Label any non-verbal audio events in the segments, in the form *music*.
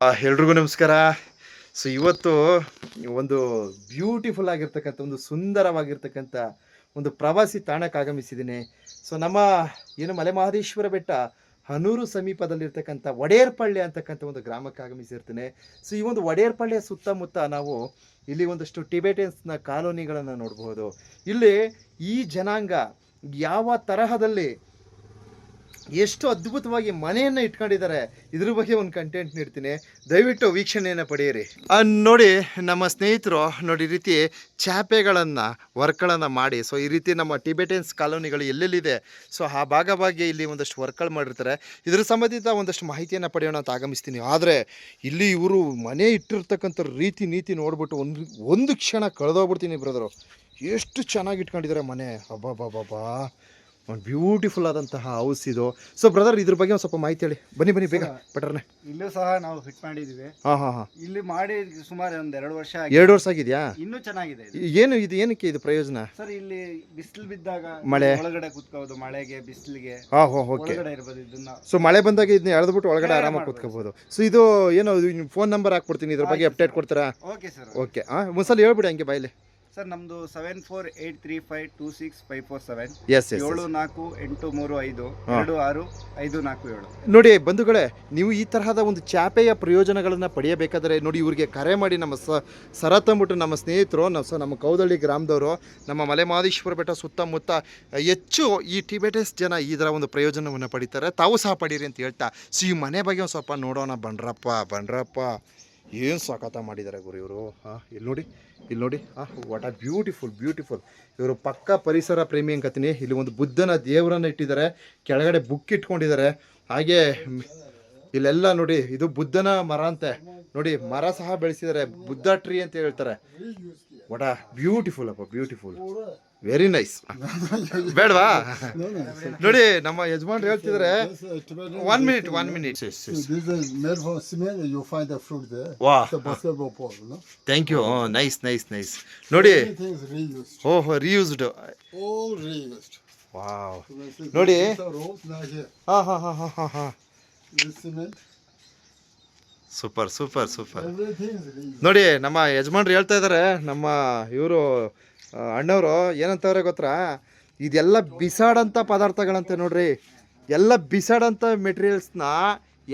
ಎಲ್ರಿಗೂ ನಮಸ್ಕಾರ. ಸೊ ಇವತ್ತು ಒಂದು ಬ್ಯೂಟಿಫುಲ್ ಆಗಿರ್ತಕ್ಕಂಥ, ಒಂದು ಸುಂದರವಾಗಿರ್ತಕ್ಕಂಥ ಒಂದು ಪ್ರವಾಸಿ ತಾಣಕ್ಕೆ ಆಗಮಿಸಿದ್ದೀನಿ. ಸೊ ನಮ್ಮ ಏನು ಮಲೆ ಮಹದೇಶ್ವರ ಬೆಟ್ಟ, ಹನೂರು ಸಮೀಪದಲ್ಲಿರ್ತಕ್ಕಂಥ ಒಡೇರ್ಪಳ್ಳಿ ಅಂತಕ್ಕಂಥ ಒಂದು ಗ್ರಾಮಕ್ಕೆ ಆಗಮಿಸಿರ್ತೇನೆ. ಸೊ ಈ ಒಂದು ಒಡೇರ್ಪಳ್ಳಿಯ ಸುತ್ತಮುತ್ತ ನಾವು ಇಲ್ಲಿ ಒಂದಷ್ಟು ಟಿಬೆಟಿಯನ್ಸ್ನ ಕಾಲೋನಿಗಳನ್ನು ನೋಡಬಹುದು ಇಲ್ಲಿ ಈ ಜನಾಂಗ ಯಾವ ತರಹದಲ್ಲಿ ಎಷ್ಟು ಅದ್ಭುತವಾಗಿ ಮನೆಯನ್ನು ಇಟ್ಕೊಂಡಿದ್ದಾರೆ, ಇದ್ರ ಬಗ್ಗೆ ಒಂದು ಕಂಟೆಂಟ್ ನೀಡ್ತೀನಿ. ದಯವಿಟ್ಟು ವೀಕ್ಷಣೆಯನ್ನು ಪಡೆಯಿರಿ. ನೋಡಿ, ನಮ್ಮ ಸ್ನೇಹಿತರು ನೋಡಿ, ಈ ರೀತಿ ಚಾಪೆಗಳನ್ನು ವರ್ಕ್ಗಳನ್ನು ಮಾಡಿ, ಸೊ, ಈ ರೀತಿ ನಮ್ಮ ಟಿಬೆಟಿಯನ್ಸ್ ಕಾಲೋನಿಗಳು ಎಲ್ಲೆಲ್ಲಿದೆ, ಸೊ, ಆ ಭಾಗವಾಗಿ ಇಲ್ಲಿ ಒಂದಷ್ಟು ವರ್ಕ್ಗಳು ಮಾಡಿರ್ತಾರೆ. ಇದ್ರ ಸಂಬಂಧಿತ ಒಂದಷ್ಟು ಮಾಹಿತಿಯನ್ನು ಪಡೆಯೋಣ ಅಂತ ಆಗಮಿಸ್ತೀನಿ. ಆದರೆ, ಇಲ್ಲಿ ಇವರು ಮನೆ ಇಟ್ಟಿರ್ತಕ್ಕಂಥ ರೀತಿ ನೀತಿ ನೋಡ್ಬಿಟ್ಟು ಒಂದು ಒಂದು ಕ್ಷಣ ಕಳೆದೋಗ್ಬಿಡ್ತೀನಿ ಬ್ರದರು. ಎಷ್ಟು ಚೆನ್ನಾಗಿ ಇಟ್ಕೊಂಡಿದ್ದಾರೆ ಮನೆ. ಅಬ್ಬಾ ಒಂದು ಬ್ಯೂಟಿಫುಲ್ ಆದಂತಹ ಹೌಸ್ ಇದು. ಸೊ ಬ್ರದರ್ ಇದ್ರ ಬಗ್ಗೆ ಒಂದು ಸ್ವಲ್ಪ ಮಾಹಿತಿ ಹೇಳಿ. ಬನ್ನಿ ಬನ್ನಿ ಬೇಗ ಪಟರ್ನೆ. ಇಲ್ಲೂ ಸಹ ನಾವು ಫಿಟ್ ಮಾಡಿದೀವಿ. ಹಾ ಹಾ ಹಾ. ಇಲ್ಲಿ ಮಾಡಿ ಸುಮಾರು ಒಂದು ಎರಡು ವರ್ಷ ಆಗಿದೆ. ಎರಡು ವರ್ಷ ಆಗಿದೆಯಾ? ಇನ್ನೂ ಚೆನ್ನಾಗಿದೆ ಇದು. ಏನು ಇದು ಏನಕ್ಕೆ ಇದು ಪ್ರಯೋಜನ? ಸರ್ ಇಲ್ಲಿ ಬಿಸಿಲು ಬಿದ್ದಾಗ ಮಳೆ. ಒಳಗಡೆ ಕೂತ್ಕೋಬಹುದು ಮಳೆಗೆ ಬಿಸಿಲಿಗೆ. ಹಾ ಹೋ ಓಕೆ ಒಳಗಡೆ ಇರ್ಬೋದು ಇದನ್ನ. ಸೊ ಮಳೆ ಬಂದಾಗ ಇದನ್ನ ಎಳೆದ್ಬಿಟ್ಟು ಒಳಗಡೆ ಆರಾಮಾಗಿ ಮಾಡ್ಬೋದು. ಕೂತ್ಕೋಬೋದು. ಸೊ ಇದು ಏನು ಫೋನ್ ನಂಬರ್ ಹಾಕ್ಬಿಡ್ತೀನಿ ಇದ್ರ ಬಗ್ಗೆ ಆಯ್ತು ಅಪ್ಡೇಟ್. ಕೊಡ್ತೀರಾ? ಓಕೆ ಸರ್ ಓಕೆ ಹಾಂ ಒಂದ್ಸಲ ಹೇಳ್ಬಿಡಿ ಹಂಗೆ ಬಾಯಲ್ಲಿ. ಸರ್ ನಮ್ದು seven four eight three five two six five four seven S S ಏಳು ನಾಲ್ಕು ಎಂಟು ಮೂರು ಐದು. ಎರಡು ಆರು ಐದು ನಾಲ್ಕು ಏಳು. ನೋಡಿ ಬಂಧುಗಳೇ ನೀವು ಈ ತರಹದ ಒಂದು ಚಾಪೆಯ ಪ್ರಯೋಜನಗಳನ್ನು ಪಡೆಯಬೇಕಾದರೆ ನೋಡಿ ಇವರಿಗೆ ಕರೆ ಮಾಡಿ ನಮ್ಮ ಸ ಸರತಂಬಿಟ್ಟು ನಮ್ಮ ಸ್ನೇಹಿತರು ನಮ್ಮ ಸ ನಮ್ಮ ಕೌದಳ್ಳಿ ಗ್ರಾಮದವರು ನಮ್ಮ ಮಲೆ ಮಹದೇಶ್ವರ ಬೆಟ್ಟ ಸುತ್ತಮುತ್ತ ಹೆಚ್ಚು ಈ ಟಿಬೆಟಸ್ ಜನ ಇದರ ಒಂದು ಪ್ರಯೋಜನವನ್ನು ಪಡಿತಾರೆ. ತಾವು ಸಹ ಪಡೀರಿ ಅಂತ ಹೇಳ್ತಾ ಸೊ ಈ ಮನೆ ಬಗ್ಗೆ ಒಂದು ಸ್ವಲ್ಪ ನೋಡೋಣ. ಬಂಡ್ರಪ್ಪ ಬಂಡ್ರಪ್ಪ ಏನು ಸ್ವಾಗತ ಮಾಡಿದ್ದಾರೆ ಗುರು ಇವರು? ಹಾಂ ಇಲ್ಲಿ ನೋಡಿ. ಇಲ್ಲಿ ನೋಡಿ, ಆ ವಾಟ್ ಆರ್ ಬ್ಯೂಟಿಫುಲ್ ಬ್ಯೂಟಿಫುಲ್ ಇವರು ಪಕ್ಕ ಪರಿಸರ ಪ್ರೇಮಿ ಅಂಕತೀನಿ. ಇಲ್ಲಿ ಒಂದು ಬುದ್ಧನ ದೇವರನ್ನ ಇಟ್ಟಿದ್ದಾರೆ. ಕೆಳಗಡೆ ಬುಕ್ ಇಟ್ಕೊಂಡಿದ್ದಾರೆ. ಹಾಗೆ, ಇಲ್ಲೆಲ್ಲ ನೋಡಿ, ಇದು ಬುದ್ಧನ ಮರ ಅಂತೆ. ನೋಡಿ, ಮರ ಸಹ ಬೆಳೆಸಿದ್ದಾರೆ. ಬುದ್ಧ ಟ್ರೀ ಅಂತ ಹೇಳ್ತಾರೆ. ವಟ ಬ್ಯೂಟಿಫುಲ್ ಅಪ್ಪ ಬ್ಯೂಟಿಫುಲ್ ವೆರಿ ನೈಸ್ ಬೇಡವಾ ನೋಡಿ ನಮ್ಮ ಯಜಮಾನ್ರು ಹೇಳ್ತಿದ್ದಾರೆ one minute one minute This is made from cement. You find the fruit there. ವಾ? Thank you nice nice nice ನೋಡಿ. Oh reused reused. Wow here. ಹಾಂ ಹಾಂ ಹಾಂ ಹಾಂ ಹಾಂ ಹಾಂ. Super super super. ನೋಡಿ ನಮ್ಮ ಯಜಮಾನ್ರು ಹೇಳ್ತಾ ಇದ್ದಾರೆ ನಮ್ಮ ಇವರು ಅಣ್ಣವರು ಏನಂತವ್ರೆ ಗೊತ್ತಾ? ಇದೆಲ್ಲ ಬಿಸಾಡಂಥ ಪದಾರ್ಥಗಳಂತೆ ನೋಡ್ರಿ. ಎಲ್ಲ ಬಿಸಾಡಂಥ ಮೆಟೀರಿಯಲ್ಸ್ನ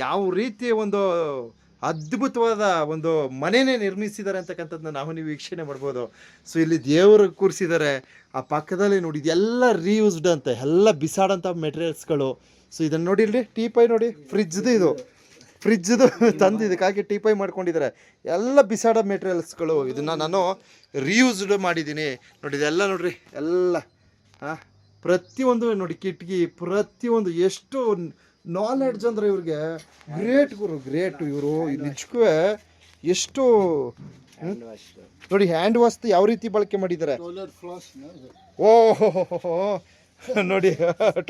ಯಾವ ರೀತಿ ಒಂದು ಅದ್ಭುತವಾದ ಒಂದು ಮನೆನೇ ನಿರ್ಮಿಸಿದ್ದಾರೆ ಅಂತಕ್ಕಂಥದ್ದನ್ನ ನಾವು ನೀವು ವೀಕ್ಷಣೆ ಮಾಡ್ಬೋದು. ಸೊ ಇಲ್ಲಿ ದೇವರು ಕೂರಿಸಿದ್ದಾರೆ. ಆ ಪಕ್ಕದಲ್ಲಿ ನೋಡಿ ಇದೆಲ್ಲ ರೀಯೂಸ್ಡ್ ಅಂತೆ. ಎಲ್ಲ ಬಿಸಾಡಂಥ ಮೆಟೀರಿಯಲ್ಸ್ಗಳು ಸೊ ಇದನ್ನು ನೋಡಿ ಇಲ್ಲಿ ಟೀಪೈ ನೋಡಿ ಫ್ರಿಜ್ದು ಇದು. ಫ್ರಿಜ್ದು ತಂದು ಇದಕ್ಕಾಗಿ ಟೀಪೈ ಮಾಡ್ಕೊಂಡಿದ್ದಾರೆ. ಎಲ್ಲ ಬಿಸಾಡೋ ಮೆಟೀರಿಯಲ್ಸ್ಗಳು ಇದನ್ನು ನಾನು ರಿಯೂಸ್ಡ್ ಮಾಡಿದ್ದೀನಿ. ನೋಡಿ ಇದೆಲ್ಲ ನೋಡಿರಿ ಎಲ್ಲ ಹಾಂ ಪ್ರತಿಯೊಂದು ನೋಡಿ ಕಿಟಕಿ ಪ್ರತಿಯೊಂದು ಎಷ್ಟು ನಾಲೆಡ್ಜ್ ಅಂದರೆ ಇವ್ರಿಗೆ ಗ್ರೇಟ್ ಗುರು ಗ್ರೇಟ್ ಇವರು. ನಿಜಕ್ಕೂ ಎಷ್ಟು ನೋಡಿ ಹ್ಯಾಂಡ್ ವಾಶ್ ಯಾವ ರೀತಿ ಬಳಕೆ ಮಾಡಿದ್ದಾರೆ. ಓಹೋ *laughs* ನೋಡಿ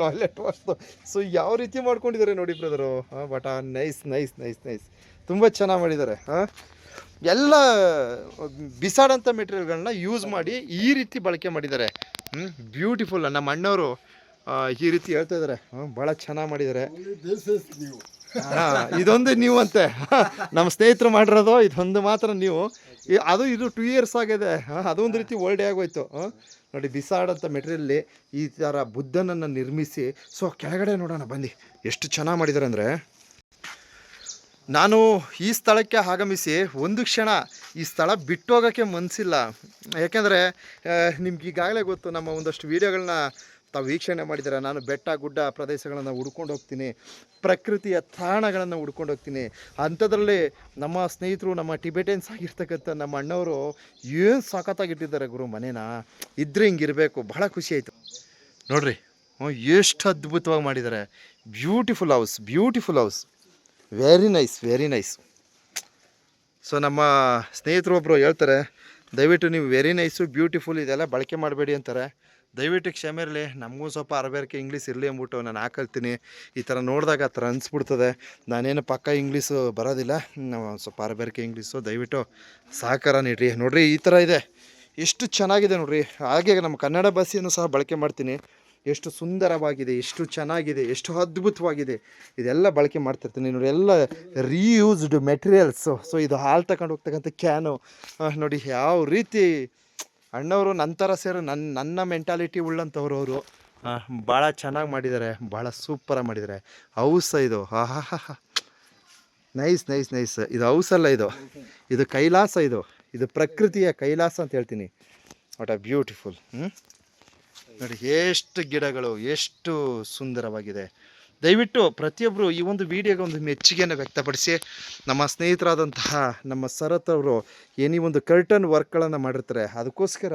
ಟಾಯ್ಲೆಟ್ ವಾಶ್ದು ಸೊ ಯಾವ ರೀತಿ ಮಾಡ್ಕೊಂಡಿದ್ದಾರೆ ನೋಡಿ ಬ್ರದರು ಹಾಂ but nice nice nice nice ತುಂಬ ಚೆನ್ನಾಗಿ ಮಾಡಿದ್ದಾರೆ ಹಾಂ ಎಲ್ಲ ಬಿಸಾಡಂಥ ಮೆಟೀರಿಯಲ್ಗಳನ್ನ ಯೂಸ್ ಮಾಡಿ ಈ ರೀತಿ ಬಳಕೆ ಮಾಡಿದ್ದಾರೆ. ಹ್ಞೂ ಬ್ಯೂಟಿಫುಲ್ ನಮ್ಮ ಅಣ್ಣವರು ಈ ರೀತಿ ಹೇಳ್ತಾ ಇದ್ದಾರೆ. ಹಾಂ ಭಾಳ ಚೆನ್ನಾಗಿ ಮಾಡಿದ್ದಾರೆ. ಇದೊಂದು ನೀವು ಅಂತೆ ನಮ್ಮ ಸ್ನೇಹಿತರು ಮಾಡಿರೋದು, ಇದೊಂದು ಮಾತ್ರ ನೀವು. ಅದು ಇದು ಟೂ ಇಯರ್ಸ್ ಆಗಿದೆ. ಅದು ಅದೊಂದು ರೀತಿ ಓಲ್ಡೇ ಆಗೋಯ್ತು. ನೋಡಿ ಬಿಸಾಡಂಥ ಮೆಟೀರಿಯಲ್ಲಿ ಈ ಥರ ಬುದ್ಧನನ್ನು ನಿರ್ಮಿಸಿ, ಸೊ ಕೆಳಗಡೆ ನೋಡೋಣ, ಬನ್ನಿ, ಎಷ್ಟು ಚೆನ್ನಾಗಿ ಮಾಡಿದ್ದಾರೆ ಅಂದರೆ. ನಾನು ಈ ಸ್ಥಳಕ್ಕೆ ಆಗಮಿಸಿ ಒಂದು ಕ್ಷಣ ಈ ಸ್ಥಳ ಬಿಟ್ಟು ಹೋಗೋಕ್ಕೆ ಮನಸ್ಸಿಲ್ಲ ಯಾಕೆಂದರೆ ನಿಮ್ಗೆ ಈಗಾಗಲೇ ಗೊತ್ತು, ನಮ್ಮ ಒಂದಷ್ಟು ವೀಡಿಯೋಗಳನ್ನ ತಾವು ವೀಕ್ಷಣೆ ಮಾಡಿದರೆ ನಾನು ಬೆಟ್ಟ, ಗುಡ್ಡ ಪ್ರದೇಶಗಳನ್ನು ಹುಡ್ಕೊಂಡು ಹೋಗ್ತೀನಿ. ಪ್ರಕೃತಿಯ ತಾಣಗಳನ್ನು ಹುಡ್ಕೊಂಡು ಹೋಗ್ತೀನಿ. ಅಂಥದ್ರಲ್ಲಿ ನಮ್ಮ ಸ್ನೇಹಿತರು, ನಮ್ಮ ಟಿಬೆಟೆನ್ಸ್ ಆಗಿರ್ತಕ್ಕಂಥ ನಮ್ಮ ಅಣ್ಣವರು ಏನು ಸಖತ್ತಾಗಿಟ್ಟಿದ್ದಾರೆ ಗುರು ಮನೇನ? ಇದ್ರೆ ಹಿಂಗಿರಬೇಕು ಬಹಳ ಖುಷಿ ಆಯಿತು. ನೋಡ್ರಿ ಎಷ್ಟು ಅದ್ಭುತವಾಗಿ ಮಾಡಿದ್ದಾರೆ. Beautiful house beautiful house very nice very nice so ನಮ್ಮ ಸ್ನೇಹಿತರು ಒಬ್ಬರು ಹೇಳ್ತಾರೆ, ದಯವಿಟ್ಟು ನೀವು ವೆರಿ ನೈಸು ಬ್ಯೂಟಿಫುಲ್ ಇದೆಲ್ಲ ಬಳಕೆ ಮಾಡಬೇಡಿ ಅಂತಾರೆ. ದಯವಿಟ್ಟು ಕ್ಷಮೆ ಇರಲಿ. ನಮಗೂ ಸ್ವಲ್ಪ ಅರಬೇರಿಕೆ ಇಂಗ್ಲೀಷ್ ಇರಲಿ ಅಂದ್ಬಿಟ್ಟು ನಾನು ಹಾಕಲ್ತೀನಿ. ಈ ಥರ ನೋಡಿದಾಗ ಆ ಥರ ಅನಿಸ್ಬಿಡ್ತದೆ. ನಾನೇನು ಪಕ್ಕ ಇಂಗ್ಲೀಷು ಬರೋದಿಲ್ಲ. ಸ್ವಲ್ಪ ಅರಬೇರಿಕೆ ಇಂಗ್ಲೀಷು ದಯವಿಟ್ಟು ಸಹಕಾರ ನೀಡಿರಿ. ನೋಡಿರಿ, ಈ ಥರ ಇದೆ. ಎಷ್ಟು ಚೆನ್ನಾಗಿದೆ ನೋಡಿರಿ. ಹಾಗೆ ನಮ್ಮ ಕನ್ನಡ ಭಾಷೆಯನ್ನು ಸಹ ಬಳಕೆ ಮಾಡ್ತೀನಿ. ಎಷ್ಟು ಸುಂದರವಾಗಿದೆ, ಎಷ್ಟು ಚೆನ್ನಾಗಿದೆ, ಎಷ್ಟು ಅದ್ಭುತವಾಗಿದೆ. ಇದೆಲ್ಲ ಬಳಕೆ ಮಾಡ್ತಿರ್ತೀನಿ. ನೋಡಿ, ಎಲ್ಲ ರೀಯೂಸ್ಡ್ ಮೆಟೀರಿಯಲ್ಸು ಸೊ, ಇದು ಹಾಲು ತಗೊಂಡು ಹೋಗ್ತಕ್ಕಂಥ ಕ್ಯಾನು ನೋಡಿ, ಯಾವ ರೀತಿ ಅಣ್ಣವರು ನಂತರ ಸೇರು ನನ್ನ ನನ್ನ ಮೆಂಟಾಲಿಟಿ ಉಳ್ಳಂಥವ್ರು ಅವರು. ಭಾಳ ಚೆನ್ನಾಗಿ ಮಾಡಿದ್ದಾರೆ ಭಾಳ ಸೂಪರಾಗಿ ಮಾಡಿದ್ದಾರೆ ಹೌಸ ಇದು. ಹಾ ನೈಸ್ ನೈಸ್ ನೈಸ್ ಇದು ಹೌಸ್ ಅಲ್ಲ ಇದು ಇದು. ಕೈಲಾಸ ಇದು. ಇದು ಪ್ರಕೃತಿಯ ಕೈಲಾಸ ಅಂತ ಹೇಳ್ತೀನಿ. ವಾಟ್ ಆ ಬ್ಯೂಟಿಫುಲ್ ಹ್ಞೂ ನೋಡಿ ಎಷ್ಟು ಗಿಡಗಳು ಎಷ್ಟು ಸುಂದರವಾಗಿದೆ. ದಯವಿಟ್ಟು ಪ್ರತಿಯೊಬ್ಬರು ಈ ಒಂದು ವಿಡಿಯೋಗೆ ಒಂದು ಮೆಚ್ಚುಗೆಯನ್ನು ವ್ಯಕ್ತಪಡಿಸಿ, ನಮ್ಮ ಸ್ನೇಹಿತರಾದಂತಹ ನಮ್ಮ ಸರತ್ ಅವರು ಏನೀ ಒಂದು ಕರ್ಟನ್ ವರ್ಕ್ಗಳನ್ನು ಮಾಡಿರ್ತಾರೆ, ಅದಕ್ಕೋಸ್ಕರ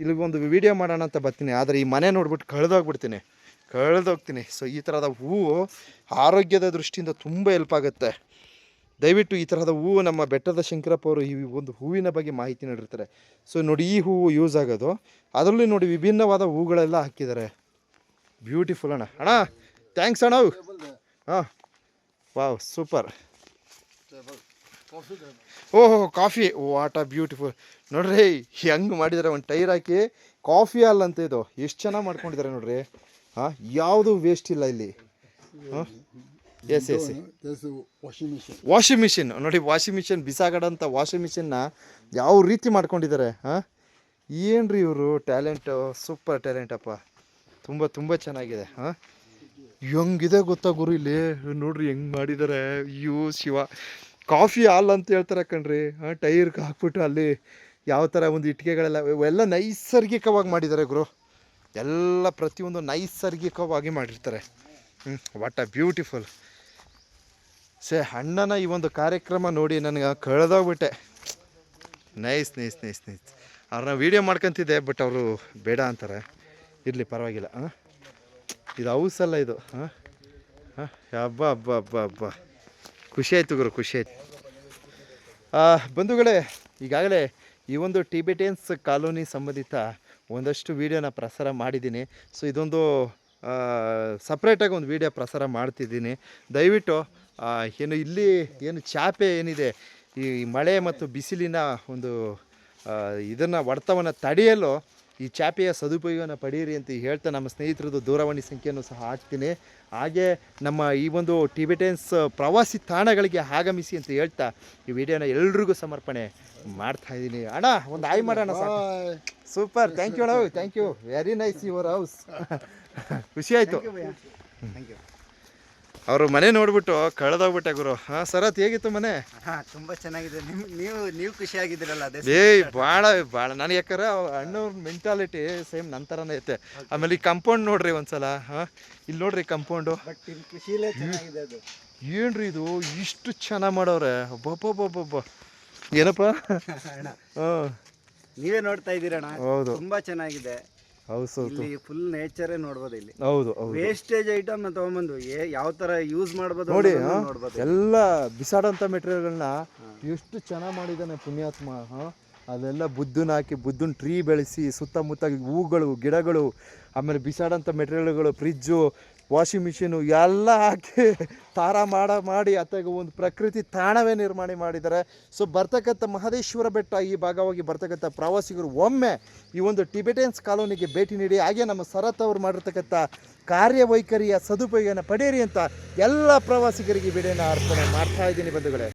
ಇಲ್ಲಿ ಒಂದು ವಿಡಿಯೋ ಮಾಡೋಣ ಅಂತ ಬರ್ತೀನಿ. ಆದರೆ ಈ ಮನೆ ನೋಡ್ಬಿಟ್ಟು ಕಳೆದೋಗ್ಬಿಡ್ತೀನಿ. ಕಳೆದೋಗ್ತೀನಿ. ಸೊ ಈ ಥರದ ಹೂವು ಆರೋಗ್ಯದ ದೃಷ್ಟಿಯಿಂದ ತುಂಬ ಹೆಲ್ಪ್ ಆಗುತ್ತೆ. ದಯವಿಟ್ಟು ಈ ಥರದ ಹೂವು ನಮ್ಮ ಬೆಟ್ಟದ ಶಂಕರಪ್ಪ ಅವರು ಈ ಒಂದು ಹೂವಿನ ಬಗ್ಗೆ ಮಾಹಿತಿ ನೀಡಿರ್ತಾರೆ. ಸೊ ನೋಡಿ ಈ ಹೂವು ಯೂಸ್ ಆಗೋದು. ಅದರಲ್ಲಿ ನೋಡಿ ವಿಭಿನ್ನವಾದ ಹೂಗಳೆಲ್ಲ ಹಾಕಿದ್ದಾರೆ. ಬ್ಯೂಟಿಫುಲ್ ಅಣ್ಣ. ಅಣ್ಣ ಥ್ಯಾಂಕ್ಸ್ ಅಣ್ಣ ಹಾಂ ವಾವ್ ಸೂಪರ್. ಓಹೋ ಕಾಫಿ ವಾಟ್ ಆ ಬ್ಯೂಟಿಫುಲ್ ನೋಡ್ರಿ ಹೆಂಗೆ ಮಾಡಿದ್ದಾರೆ ಒಂದು ಟೈರ್ ಹಾಕಿ. ಕಾಫಿ ಹಾಲ್ ಅಂತ ಇದು. ಎಷ್ಟು ಚೆನ್ನಾಗಿ ಮಾಡ್ಕೊಂಡಿದ್ದಾರೆ ನೋಡ್ರಿ. ಹಾಂ ಯಾವುದು ವೇಸ್ಟ್ ಇಲ್ಲ ಇಲ್ಲಿ. ಹಾಂ? Yes yes. ವಾಷಿಂಗ್ ಮಿಷಿನ್ ನೋಡಿ ವಾಷಿಂಗ್ ಮಿಷಿನ್ ಬಿಸಾಗಡಂಥ ವಾಷಿಂಗ್ ಮಿಷಿನ್ನ ಯಾವ ರೀತಿ ಮಾಡ್ಕೊಂಡಿದ್ದಾರೆ ಹಾಂ? ಏನ್ರಿ ಇವರು? ಟ್ಯಾಲೆಂಟು ಸೂಪರ್ ಟ್ಯಾಲೆಂಟಪ್ಪ ತುಂಬ ತುಂಬ ಚೆನ್ನಾಗಿದೆ ಹಾಂ? ಹೆಂಗಿದೆ ಗೊತ್ತಾ ಗುರು ಇಲ್ಲಿ? ನೋಡ್ರಿ ಹೆಂಗೆ ಮಾಡಿದ್ದಾರೆ ಅಯ್ಯೋ ಶಿವ. ಕಾಫಿ ಹಾಲ್ ಅಂತ ಹೇಳ್ತಾರೆ ಕಣ್ರಿ. ಟೈರ್ಗೆ ಹಾಕ್ಬಿಟ್ಟು ಅಲ್ಲಿ ಯಾವ ಥರ ಒಂದು ಇಟ್ಟಿಗೆಗಳೆಲ್ಲ ಎಲ್ಲ ನೈಸರ್ಗಿಕವಾಗಿ ಮಾಡಿದ್ದಾರೆ ಗುರು. ಎಲ್ಲ ಪ್ರತಿಯೊಂದು ನೈಸರ್ಗಿಕವಾಗಿ ಮಾಡಿರ್ತಾರೆ. ಹ್ಞೂ ವಾಟ್ ಅ ಬ್ಯೂಟಿಫುಲ್ ಸೇ ಅಣ್ಣನ ಈ ಒಂದು ಕಾರ್ಯಕ್ರಮ ನೋಡಿ ನನಗೆ ಕಳೆದೋಗ್ಬಿಟ್ಟೆ. Nice nice nice nice. ಅವ್ರನ್ನ ವೀಡಿಯೋ ಮಾಡ್ಕೊತಿದ್ದೆ ಬಟ್ ಅವರು ಬೇಡ ಅಂತಾರೆ. ಇರಲಿ, ಪರವಾಗಿಲ್ಲ, ಹಾಂ? ಇದು ಹೌಸ್ ಅಲ್ಲ ಇದು. ಹಾಂ? ಹಾಂ? ಹಬ್ಬ ಹಬ್ಬ ಹಬ್ಬ ಹಬ್ಬ. ಖುಷಿ ಆಯಿತು ಗುರು, ಖುಷಿ ಆಯ್ತು. ಬಂಧುಗಳೇ, ಈಗಾಗಲೇ ಈ ಒಂದು ಟಿಬೆಟಿಯನ್ಸ್ ಕಾಲೋನಿ ಸಂಬಂಧಿತ ಒಂದಷ್ಟು ವೀಡಿಯೋನ ಪ್ರಸಾರ ಮಾಡಿದ್ದೀನಿ. ಸೊ, ಇದೊಂದು ಸಪ್ರೇಟಾಗಿ ಒಂದು ವೀಡಿಯೋ ಪ್ರಸಾರ ಮಾಡ್ತಿದ್ದೀನಿ. ದಯವಿಟ್ಟು ಏನು ಇಲ್ಲಿ ಏನು ಚಾಪೆ ಏನಿದೆ, ಈ ಮಳೆ ಮತ್ತು ಬಿಸಿಲಿನ ಒಂದು ಇದನ್ನು ಹೊಡೆತವನ್ನು ತಡೆಯಲು ಈ ಚಾಪೆಯ ಸದುಪಯೋಗನ ಪಡೀರಿ ಅಂತ ಹೇಳ್ತಾ ನಮ್ಮ ಸ್ನೇಹಿತರದ್ದು ದೂರವಾಣಿ ಸಂಖ್ಯೆಯನ್ನು ಸಹ ಹಾಕ್ತೀನಿ. ಹಾಗೆ ನಮ್ಮ ಈ ಒಂದು ಟಿಬೆಟೆನ್ಸ್ ಪ್ರವಾಸಿ ತಾಣಗಳಿಗೆ ಆಗಮಿಸಿ ಅಂತ ಹೇಳ್ತಾ ಈ ವಿಡಿಯೋನ ಎಲ್ರಿಗೂ ಸಮರ್ಪಣೆ ಮಾಡ್ತಾ ಇದ್ದೀನಿ. ಅಣ್ಣ ಒಂದು ಆಯ್ ಮಾಡೋಣ. ಸೂಪರ್. ಥ್ಯಾಂಕ್ ಯು ಅಣ್ಣ. Thank you very nice your house ಖುಷಿ ಆಯಿತು. ಥ್ಯಾಂಕ್ ಯು ಅವರು ಮನೆ ನೋಡ್ಬಿಟ್ಟು ಕಳೆದೋಗ್ಬಿಟ್ಟೆ ಗುರು. ಹಾ ಸರತ್ ಹೇಗಿತ್ತು ಮನೆ? ಹಾಂ ತುಂಬ ಚೆನ್ನಾಗಿದೆ. ನಿಮ್ ನೀವು ನೀವು ಖುಷಿಯಾಗಿದ್ದೀರಲ್ಲ ಅದೇ ಏಯ್ ಭಾಳ ಭಾಳ ನನಗೆ ಯಾಕಂದ್ರೆ ಅಣ್ಣವ್ರ ಮೆಂಟಾಲಿಟಿ ಸೇಮ್ ನನ್ನ ಥರನೇ ಐತೆ. ಆಮೇಲೆ ಈ ಕಂಪೌಂಡ್ ನೋಡ್ರಿ ಒಂದ್ಸಲ ಹಾಂ. ಇಲ್ಲಿ ನೋಡ್ರಿ ಕಂಪೌಂಡು ಬಟ್ ನಿಮ್ಮ ಖುಷಿಲೇ ಚೆನ್ನಾಗಿದೆ ಅದು. ಏನ್ರಿ ಇದು? ಇಷ್ಟು ಚೆನ್ನಾಗಿ ಮಾಡವ್ರೆ ಒಬ್ಬೊಬ್ಬೊಬ್ಬೊಬ್ಬ ಏನಪ್ಪ? *laughs* ಅಣ್ಣ ಹಾಂ. ನೀವೇ ನೋಡ್ತಾ ಇದ್ದೀರಣ್ಣ. ಹೌದು. ತುಂಬಾ ಚೆನ್ನಾಗಿದೆ. ಇಲ್ಲಿ ಫುಲ್ ನೇಚರೇ ನೋಡ್ಬೋದು ಇಲ್ಲಿ. ಹೌದು ಹೌದು. ವೇಸ್ಟೇಜ್ ಐಟಮ್ ತಗೊಂಬಂದು ಯಾವ ತರ ಯೂಸ್ ಮಾಡ್ಬೋದು ನೋಡಿ ನೋಡ್ಬೋದು ಎಲ್ಲ ಬಿಸಾಡೋಂಥ ಮೆಟೀರಿಯಲ್ಗಳನ್ನ ಎಷ್ಟು ಚೆನ್ನಾಗಿ ಮಾಡಿದಾನೆ ಪುಣ್ಯಾತ್ಮ ಅದೆಲ್ಲ ಬುದ್ಧನ ಹಾಕಿ ಬುದ್ಧನ ಟ್ರೀ ಬೆಳೆಸಿ ಸುತ್ತಮುತ್ತ ಹೂಗಳು ಗಿಡಗಳು ಆಮೇಲೆ ಬಿಸಾಡೋಂಥ ಮೆಟೀರಿಯಲ್ಗಳು ಫ್ರಿಜ್ಜು ವಾಷಿಂಗ್ ಮಿಷಿನು ಎಲ್ಲ ಹಾಕಿ ತಾರ ಮಾಡ ಮಾಡಿ ಅತ್ತಾಗ ಒಂದು ಪ್ರಕೃತಿ ತಾಣವೇ ನಿರ್ಮಾಣ ಮಾಡಿದ್ದಾರೆ. ಸೊ ಬರ್ತಕ್ಕಂಥ ಮಹದೇಶ್ವರ ಬೆಟ್ಟ ಈ ಭಾಗವಾಗಿ ಬರ್ತಕ್ಕಂಥ ಪ್ರವಾಸಿಗರು ಒಮ್ಮೆ ಈ ಒಂದು ಟಿಬೆಟೆನ್ಸ್ ಕಾಲೋನಿಗೆ ಭೇಟಿ ನೀಡಿ, ಹಾಗೆ ನಮ್ಮ ಸರತ್ ಅವರು ಮಾಡಿರ್ತಕ್ಕಂಥ ಕಾರ್ಯವೈಖರಿಯ ಸದುಪಯೋಗನ ಪಡೆಯಿರಿ ಅಂತ ಎಲ್ಲ ಪ್ರವಾಸಿಗರಿಗೆ ಬಿಡೆಯನ್ನು ಅರ್ಪಣೆ ಮಾಡ್ತಾ ಇದ್ದೀನಿ ಬಂಧುಗಳೇ.